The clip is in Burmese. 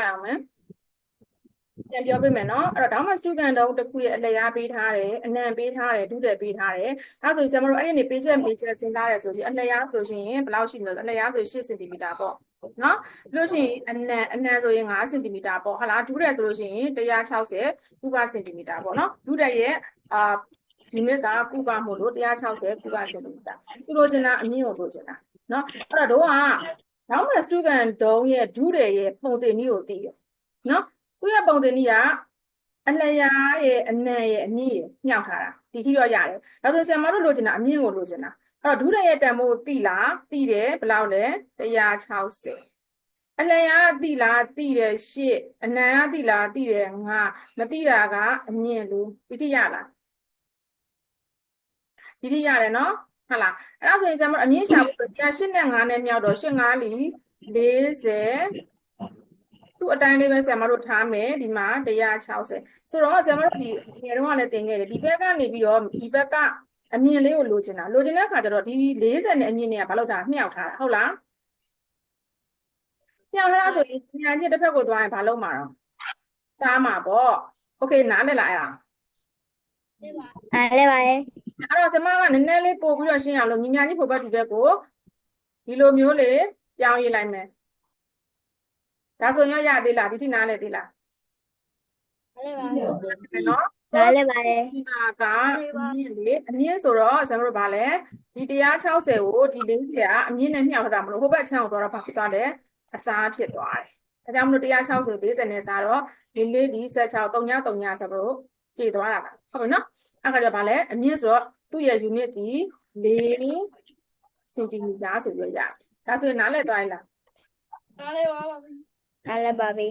အောင်မယ်ပြန်ပြောပေးမယ်နော်အဲ့တော့ down student တုံးတစ်ခုရဲ့အလျားပေးထားတယ်အနံပေးထားတယ်ဒုတယ်ပေးထားတယ်ဒါဆိုရင်ဆရာမတို့အဲ့ဒီနေပေးချက်ပေးချက်စဉ်းစားတယ်ဆိုရင်အလျားဆိုရှင်ဘယ်လောက်ရှိမလဲအလျားဆို8 cm ပေါ့နော်ပြီးလို့ရှိရင်အနံအနံဆိုရင်5 cm ပေါ့ဟုတ်လားဒုတယ်ဆိုလို့ရှိရင်160ကုဗ cm ပေါ့နော်ဒုတယ်ရဲ့အာ unit ကကုဗမို့လို့160ကုဗ cm သူလိုချင်တာအမြင့်ကိုလိုချင်တာနော်အဲ့တော့တို့က နောက်မှ student တုံးရဲ့ဒုတယ်ရဲ့ပုံတင်နည်းကိုသိရနော်သူ့ရဲ့ပုံတင်နည်းကအလျားရဲ့အနံ့ရဲ့အမြင့်ရဲ့ညှောက်ထားတာဒီထိတော့ရတယ်ဒါဆိုဆရာမတို့လိုချင်တာအမြင့်ကိုလိုချင်တာအဲ့တော့ဒုတယ်ရဲ့တန်ဖိုးကိုသိလားသိတယ်ဘယ်လောက်လဲ160အလျားကသိလားသိတယ်8အနံ့ကသိလားသိတယ်9မသိတာကအမြင့်လို့ဒီထိရလားဒီထိရတယ်နော် ဟုတ်လားအဲ့ဒါဆိုရင်ဆရာမတို့အမြင့်ရှာဖို့108နဲ့9နဲ့မြောက်တော့8 5လီ40သူ့အတိုင်းလေးပဲဆရာမတို့ထားမယ်ဒီမှာ160ဆိုတော့ဆရာမတို့ဒီငယ်တုန်းကလည်းသင်ခဲ့တယ်ဒီဘက်ကနေပြီးတော့ဒီဘက်ကအမြင့်လေးကိုလိုချင်တာလိုချင်တဲ့အခါကျတော့ဒီ40နဲ့အမြင့်နဲ့ကဘာလို့တာမြှောက်ထားတာဟုတ်လားမြှောက်ထားတာဆိုရင်ညာချင်းတစ်ဖက်ကိုသွားရင်ဘာလုပ်မှာတော့သားမှာပေါ့โอเคနားလည်လားအဲ့ဒါ အားလည်းပါတယ် အဲ့တော့ဆရာမကနည်းနည်းလေးပို့ပြီးတော့ရှင်းအောင်လို့ညီမကြီးဖို့ဘက်ဒီဘက်ကိုဒီလိုမျိုးလေးပြောင်းရေးလိုက်မယ်ဒါဆိုရင်ရသေးလားဒီထိနားလဲသေးလားအားလည်းပါတယ်နော်အားလည်းပါတယ်ဒီမှာကအမြင့်လေအမြင့်ဆိုတော့ဆရာမတို့ဗာလဲဒီ160ကိုဒီ40ကအမြင့်နဲ့မြှောက်ထားတာမလို့ဟိုဘက်ချမ်းကိုသွားတော့ဘာဖြစ်သွားလဲအစားဖြစ်သွားတယ်ဒါကြောင့်မလို့160 40နဲ့စားတော့ဒီလေးဒီ16 3 3 3ဆိုတော့ ကြည်သွားတာပါဟုတ်ပြီနော်အဲ့ခါကျတော့ဗာလဲအမြင့်ဆိုတော့သူ့ရဲ့ unit ဒီ4စင်တီမီတာဆိုပြီးရတယ်ဒါဆိုရင်နားလည်သွားရလားအားလည်းပါပြီ